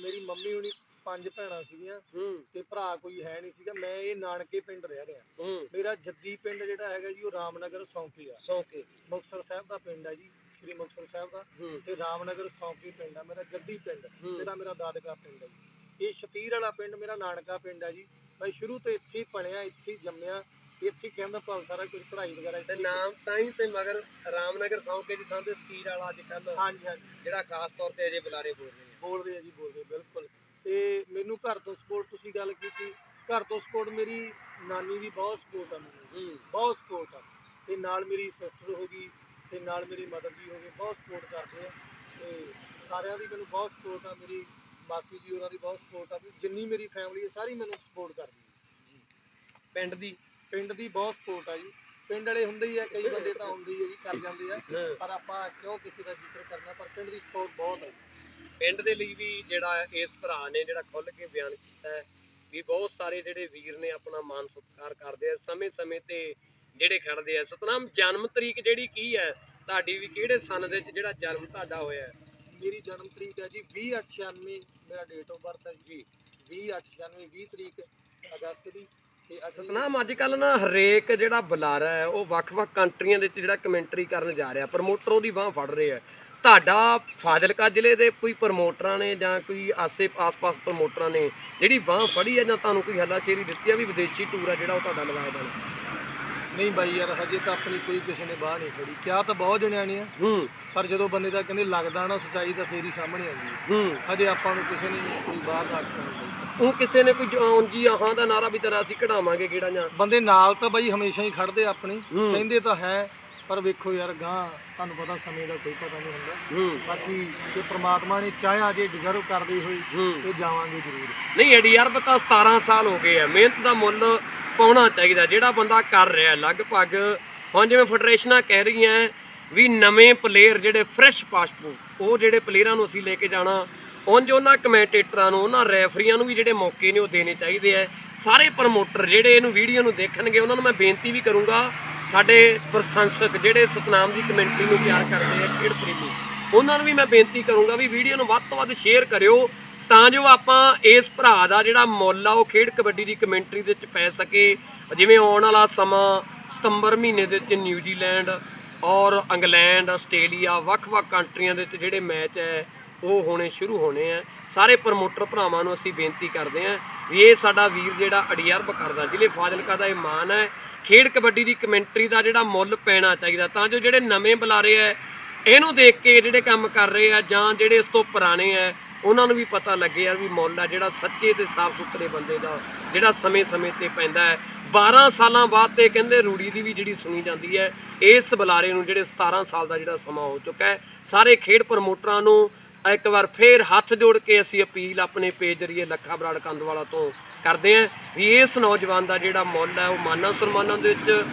ਮੇਰੀ ਮੰਮੀ ਹੁਣੀ ਪੰਜ ਭੈਣਾਂ ਸੀਗੀਆਂ ਹੂੰ। ਤੇ ਭਰਾ ਕੋਈ ਹੈ ਨਹੀਂ ਸੀਗਾ। ਮੈਂ ਇਹ ਨਾਨਕੇ ਪਿੰਡ ਰਹਿ ਰਿਹਾ। ਹੂੰ। ਮੇਰਾ ਜੱਦੀ ਪਿੰਡ ਜਿਹੜਾ ਹੈਗਾ ਜੀ ਉਹ ਰਾਮਨਗਰ ਸੌਂਕੀ ਆ। ਸੌਕੇ। ਮੁਕਤਸਰ ਸਾਹਿਬ ਦਾ ਪਿੰਡ ਹੈ ਜੀ ਸ੍ਰੀ ਮੁਕਤਸਰ ਸਾਹਿਬ ਦਾ। ਤੇ ਰਾਮਨਗਰ ਸੌਂਕੀ ਪਿੰਡ ਆ ਮੇਰਾ ਜੱਦੀ ਪਿੰਡ। ਜਿਹੜਾ ਮੇਰਾ ਦਾਦਕਾ ਪਿੰਡ ਹੈ ਜੀ। ਇਹ ਸ਼ਤੀਰ ਵਾਲਾ ਪਿੰਡ ਮੇਰਾ ਨਾਨਕਾ ਪਿੰਡ ਹੈ ਜੀ। ਮੈਂ ਸ਼ੁਰੂ ਤੋਂ ਇੱਥੇ ਹੀ ਪੜਿਆ ਇੱਥੇ ਹੀ ਜੰਮਿਆ। ਇੱਥੇ ਕਹਿੰਦਾ ਭਾਵ ਸਾਰਾ ਕੁਝ ਪੜ੍ਹਾਈ ਵਗੈਰਾ ਤੇ ਨਾਮ ਤਾਂ ਹੀ ਤੇ ਮਗਰ ਰਾਮਨਗਰ ਸੌਕੇ ਦੀ ਥਾਂ ਤੇ ਸਤੀਰ ਵਾਲਾ ਅੱਜ ਕੱਲ ਹਾਂਜੀ ਹਾਂਜੀ। ਜਿਹੜਾ ਖਾਸ ਤੌਰ ਤੇ ਅਜੇ ਬੁਲਾਰੇ ਬੋਲ ਰਹੇ ਆ ਬੋਲ ਰਹੇ ਆ ਜੀ ਬੋਲ ਰਹੇ ਬਿਲਕੁਲ। ਤੇ ਮੈਨੂੰ ਘਰ ਤੋਂ ਸਪੋਰਟ ਤੁਸੀਂ ਗੱਲ ਕੀਤੀ। ਘਰ ਤੋਂ ਸਪੋਰਟ ਮੇਰੀ ਨਾਨੀ ਦੀ ਬਹੁਤ ਸਪੋਰਟ ਆ ਮੈਨੂੰ। ਬਹੁਤ ਸਪੋਰਟ ਆ। ਤੇ ਨਾਲ ਮੇਰੀ ਸਿਸਟਰ ਹੋ ਗਈ ਤੇ ਨਾਲ ਮੇਰੀ ਮਦਰ ਜੀ ਹੋ ਗਏ ਬਹੁਤ ਸਪੋਰਟ ਕਰਦੇ ਆ। ਤੇ ਸਾਰਿਆਂ ਦੀ ਮੈਨੂੰ ਬਹੁਤ ਸਪੋਰਟ ਆ ਮੇਰੀ ਮਾਸੀ ਜੀ ਉਹਨਾਂ ਦੀ ਬਹੁਤ ਸਪੋਰਟ ਆ। ਵੀ ਜਿੰਨੀ ਮੇਰੀ ਫੈਮਿਲੀ ਹੈ ਸਾਰੀ ਮੈਨੂੰ ਸਪੋਰਟ ਕਰਦੀ ਹੈ ਪਿੰਡ ਦੀ? ਪਿੰਡ ਦੀ ਬਹੁਤ ਸਪੋਰਟ ਆ ਜੀ। ਪਿੰਡ ਵਾਲੇ ਹੁੰਦੇ ਹੀ ਆ ਕਈ ਬੰਦੇ ਤਾਂ ਹੁੰਦੇ ਹੀ ਆ ਜੀ ਕਰ ਜਾਂਦੇ ਆ। ਪਰ ਆਪਾਂ ਕਿਉਂ ਕਿਸੇ ਦਾ ਜ਼ਿਕਰ ਕਰਨਾ? ਪਰ ਪਿੰਡ ਦੀ ਸਪੋਰਟ ਬਹੁਤ ਹੈ ਪਿੰਡ ਦੇ ਲਈ ਵੀ ਜਿਹੜਾ ਇਸ ਭਰਾ ਨੇ ਜਿਹੜਾ ਖੁੱਲ ਕੇ ਬਿਆਨ ਕੀਤਾ ਹੈ ਵੀ ਬਹੁਤ ਸਾਰੇ ਜਿਹੜੇ ਵੀਰ ਨੇ ਆਪਣਾ ਮਾਨ ਸਤਿਕਾਰ ਕਰਦੇ ਆ ਸਮੇਂ-ਸਮੇਂ ਤੇ ਜਿਹੜੇ ਖੜਦੇ ਆ। ਸਤਨਾਮ ਜਨਮ ਤਰੀਕ ਜਿਹੜੀ ਕੀ ਹੈ? ਤੁਹਾਡੀ ਵੀ ਕਿਹੜੇ ਸਨ ਦੇ ਵਿੱਚ ਜਿਹੜਾ ਜਨਮ ਤੁਹਾਡਾ ਹੋਇਆ ਮੇਰੀ ਜਨਮ ਤਰੀਕ ਹੈ ਜੀ 2096 ਮੇਰਾ ਡੇਟ ਆਫ ਬਰਥ ਹੈ ਜੀ 2096 20 ਤਰੀਕ ਅਗਸਤ ਦੀ। ਤੇ ਸਤਨਾਮ ਅੱਜ ਕੱਲ ਨਾ ਹਰੇਕ ਜਿਹੜਾ ਬੁਲਾਰਾ ਹੈ ਉਹ ਵੱਖ-ਵੱਖ ਕੰਟਰੀਆਂ ਦੇ ਵਿੱਚ ਜਿਹੜਾ ਕਮੈਂਟਰੀ ਕਰਨ ਜਾ ਰਿਹਾ ਪ੍ਰਮੋਟਰ ਉਹਦੀ ਬਾਹ ਫੜ ਰਹੇ ਤੁਹਾਡਾ ਫਾਜ਼ਿਲਕਾ ਜ਼ਿਲ੍ਹੇ ਦੇ ਕੋਈ ਪ੍ਰਮੋਟਰਾਂ ਨੇ ਜਾਂ ਕੋਈ ਆਸੇ ਆਸ-ਪਾਸ ਪ੍ਰਮੋਟਰਾਂ ਨੇ ਜਿਹੜੀ ਬਾਹ ਫੜੀ ਹੈ ਜਾਂ ਤੁਹਾਨੂੰ ਕੋਈ ਹੱਲਾਸ਼ੇਰੀ ਦਿੱਤੀ ਆ ਵੀ ਵਿਦੇਸ਼ੀ ਟੂਰ ਆ ਜਿਹੜਾ ਉਹ ਤੁਹਾਡਾ ਲਵਾਇਆ ਜਾਣਾ ਨਹੀਂ ਬਾਈ ਯਾਰ ਹਜੇ ਤਾਂ ਆਪਣੀ ਕੋਈ ਕਿਸੇ ਨੇ ਬਾਹ ਨਹੀਂ ਫੜੀ। ਕਿਹਾ ਤਾਂ ਬਹੁਤ ਜਣਿਆਂ ਨੇ ਆ, ਹੂੰ। ਪਰ ਜਦੋਂ ਬੰਦੇ ਦਾ ਕਹਿੰਦੇ ਲੱਗਦਾ ਨਾ ਸੱਚਾਈ ਤਾਂ ਫੇਰ ਹੀ ਸਾਹਮਣੇ ਆਉਂਦੀ ਹੈ। ਹੂੰ। ਹਜੇ ਆਪਾਂ ਨੂੰ ਕਿਸੇ ਨੇ ਕੋਈ ਬਾਹ ਦਾ ਉਹ ਕਿਸੇ ਨੇ ਕੋਈ ਉਂਜੀ ਆਹਾਂ ਦਾ ਨਾਰਾ ਵੀ ਤੇਰਾ ਅਸੀਂ ਕਢਾਵਾਂਗੇ ਕਿਹੜਾ ਜਾਂ? ਬੰਦੇ ਨਾਲ ਤਾਂ ਬਾਈ ਹਮੇਸ਼ਾ ਹੀ ਖੜਦੇ ਆਪਣੇ। ਹੂੰ। ਕਹਿੰਦੇ ਤਾਂ ਹੈ। ਪਰ ਵੇਖੋ ਯਾਰ ਗਾਂ ਤੁਹਾਨੂੰ ਪਤਾ ਸਮੇਂ ਦਾ ਕੋਈ ਪਤਾ ਨਹੀਂ ਹੁੰਦਾ। ਬਾਕੀ ਜੇ ਪ੍ਰਮਾਤਮਾ ਨੇ ਚਾਹਿਆ ਜੇ ਡਿਜ਼ਰਵ ਕਰਦੇ ਹੋਏ ਤੇ ਜਾਵਾਂਗੇ ਜ਼ਰੂਰ। ਨਹੀਂ ਐਡੀਆਰ ਤਾਂ 17 ਸਾਲ ਹੋ ਗਏ ਆ। ਮਿਹਨਤ ਦਾ ਮੁੱਲ ਪਾਉਣਾ ਚਾਹੀਦਾ। ਜਿਹੜਾ ਬੰਦਾ ਕਰ ਰਿਹਾ ਲਗਭਗ ਹੁਣ ਜਿਵੇਂ ਫੈਡਰੇਸ਼ਨਾਂ ਕਹਿ ਰਹੀਆਂ ਵੀ ਨਵੇਂ ਪਲੇਅਰ ਜਿਹੜੇ ਫਰੈਸ਼ ਪਾਸਪੋਰਟ ਉਹ ਜਿਹੜੇ ਪਲੇਅਰਾਂ ਨੂੰ ਅਸੀਂ ਲੈ ਕੇ ਜਾਣਾ ਉਂਝ ਉਹਨਾਂ ਕਮੈਂਟੇਟਰਾਂ ਨੂੰ, ਉਹਨਾਂ ਰੈਫਰੀਆਂ ਨੂੰ ਵੀ ਜਿਹੜੇ ਮੌਕੇ ਨੇ ਉਹ ਦੇਣੇ ਚਾਹੀਦੇ ਆ। ਸਾਰੇ ਪ੍ਰਮੋਟਰ ਜਿਹੜੇ ਇਹਨੂੰ ਵੀਡੀਓ ਨੂੰ ਦੇਖਣਗੇ, ਉਹਨਾਂ ਨੂੰ ਮੈਂ ਬੇਨਤੀ ਵੀ ਕਰੂੰਗਾ, ਸਾਡੇ ਪ੍ਰਸ਼ੰਸਕ ਜਿਹੜੇ ਸਤਨਾਮ ਦੀ ਕਮੈਂਟਰੀ ਨੂੰ ਪਿਆਰ ਕਰਦੇ ਆ, ਖੇਡ ਪ੍ਰੇਮੀ, ਉਹਨਾਂ ਨੂੰ ਵੀ ਮੈਂ ਬੇਨਤੀ ਕਰੂੰਗਾ ਵੀ ਵੀਡੀਓ ਨੂੰ ਵੱਧ ਤੋਂ ਵੱਧ ਸ਼ੇਅਰ ਕਰਿਓ, ਤਾਂ ਜੋ ਆਪਾਂ ਇਸ ਭਰਾ ਦਾ ਜਿਹੜਾ ਮੁੱਲ ਆ, ਉਹ ਖੇਡ ਕਬੱਡੀ ਦੀ ਕਮੈਂਟਰੀ ਦੇ ਵਿੱਚ ਪੈ ਸਕੇ। ਜਿਵੇਂ ਆਉਣ ਵਾਲਾ ਸਮਾਂ ਸਤੰਬਰ ਮਹੀਨੇ ਦੇ ਵਿੱਚ ਨਿਊਜ਼ੀਲੈਂਡ ਔਰ ਇੰਗਲੈਂਡ, ਆਸਟ੍ਰੇਲੀਆ, ਵੱਖ-ਵੱਖ ਕੰਟਰੀਆਂ ਦੇ ਵਿੱਚ ਜਿਹੜੇ ਮੈਚ ਹੈ ਉਹ ਹੋਣੇ ਸ਼ੁਰੂ ਹੋਣੇ ਆ। ਸਾਰੇ ਪ੍ਰਮੋਟਰ ਭਰਾਵਾਂ ਨੂੰ ਅਸੀਂ ਬੇਨਤੀ ਕਰਦੇ ਹਾਂ ਵੀ ਇਹ ਸਾਡਾ ਵੀਰ ਜਿਹੜਾ ਅੜੀਅਰਬ ਕਰਦਾ ਜ਼ਿਲ੍ਹੇ ਫਾਜ਼ਿਲਕਾ ਦਾ ਇਹ ਮਾਨ ਹੈ। ਖੇਡ ਕਬੱਡੀ ਦੀ ਕਮੈਂਟਰੀ ਦਾ ਜਿਹੜਾ ਮੁੱਲ ਪੈਣਾ ਚਾਹੀਦਾ, ਤਾਂ ਜੋ ਜਿਹੜੇ ਨਵੇਂ ਬੁਲਾਰੇ ਆ, ਇਹਨੂੰ ਦੇਖ ਕੇ ਜਿਹੜੇ ਕੰਮ ਕਰ ਰਹੇ ਆ ਜਾਂ ਜਿਹੜੇ ਇਸ ਤੋਂ ਪੁਰਾਣੇ ਆ, ਉਹਨਾਂ ਨੂੰ ਵੀ ਪਤਾ ਲੱਗੇ ਯਾਰ ਵੀ ਮੁੱਲ ਆ ਜਿਹੜਾ ਸੱਚੇ ਤੇ ਸਾਫ਼ ਸੁਥਰੇ ਬੰਦੇ ਦਾ ਜਿਹੜਾ ਸਮੇਂ-ਸਮੇਂ ਤੇ ਪੈਂਦਾ ਹੈ। 12 ਸਾਲਾਂ ਬਾਅਦ ਤੇ ਕਹਿੰਦੇ ਰੂੜੀ ਦੀ ਵੀ ਜਿਹੜੀ ਸੁਣੀ ਜਾਂਦੀ ਹੈ, ਇਸ ਬੁਲਾਰੇ ਨੂੰ ਜਿਹੜੇ 17 ਸਾਲ ਦਾ ਜਿਹੜਾ ਸਮਾਂ ਹੋ ਚੁੱਕਾ ਹੈ, ਸਾਰੇ ਖੇਡ ਪ੍ਰਮੋਟਰਾਂ ਨੂੰ ਇੱਕ ਵਾਰ ਫੇਰ ਹੱਥ ਜੋੜ ਕੇ ਅਸੀਂ ਅਪੀਲ ਆਪਣੇ ਪੇਜ ਜਰੀਏ ਲੱਖਾ ਬਰਾੜ ਕੰਦਵਾਲਾ ਤੋਂ ਕਰਦੇ ਹਾਂ ਵੀ ਇਸ ਨੌਜਵਾਨ ਦਾ ਜਿਹੜਾ ਮੁੱਲ ਹੈ ਉਹ ਮਾਨਾਂ ਸਨਮਾਨਾਂ ਦੇ ਵਿੱਚ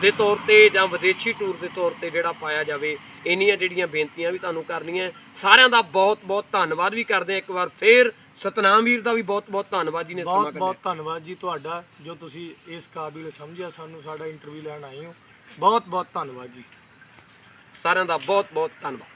ਦੇ ਤੌਰ ਤੇ ਜਾਂ ਵਿਦੇਸ਼ੀ ਟੂਰ ਦੇ ਤੌਰ ਤੇ ਜਿਹੜਾ ਪਾਇਆ ਜਾਵੇ ਇੰਨੀਆਂ ਜਿਹੜੀਆਂ ਬੇਨਤੀਆਂ ਵੀ ਤੁਹਾਨੂੰ ਕਰਨੀਆਂ। ਸਾਰਿਆਂ ਦਾ ਬਹੁਤ ਬਹੁਤ ਧੰਨਵਾਦ ਵੀ ਕਰਦੇ ਹਾਂ ਇੱਕ ਵਾਰ ਫੇਰ। ਸਤਨਾਮ ਵੀਰ ਦਾ ਵੀ ਬਹੁਤ ਬਹੁਤ ਧੰਨਵਾਦ ਜੀ ਨੇ ਸਮਾਂ ਬਹੁਤ ਕੱਢਿਆ। ਬਹੁਤ ਧੰਨਵਾਦ ਜੀ ਤੁਹਾਡਾ ਜੋ ਤੁਸੀਂ ਇਸ ਕਾਬਿਲ ਸਮਝਿਆ ਸਾਨੂੰ ਸਾਡਾ ਇੰਟਰਵਿਊ ਲੈਣ ਆਏ ਹੋ। ਬਹੁਤ ਬਹੁਤ ਧੰਨਵਾਦ ਜੀ। ਸਾਰਿਆਂ ਦਾ ਬਹੁਤ ਬਹੁਤ ਧੰਨਵਾਦ।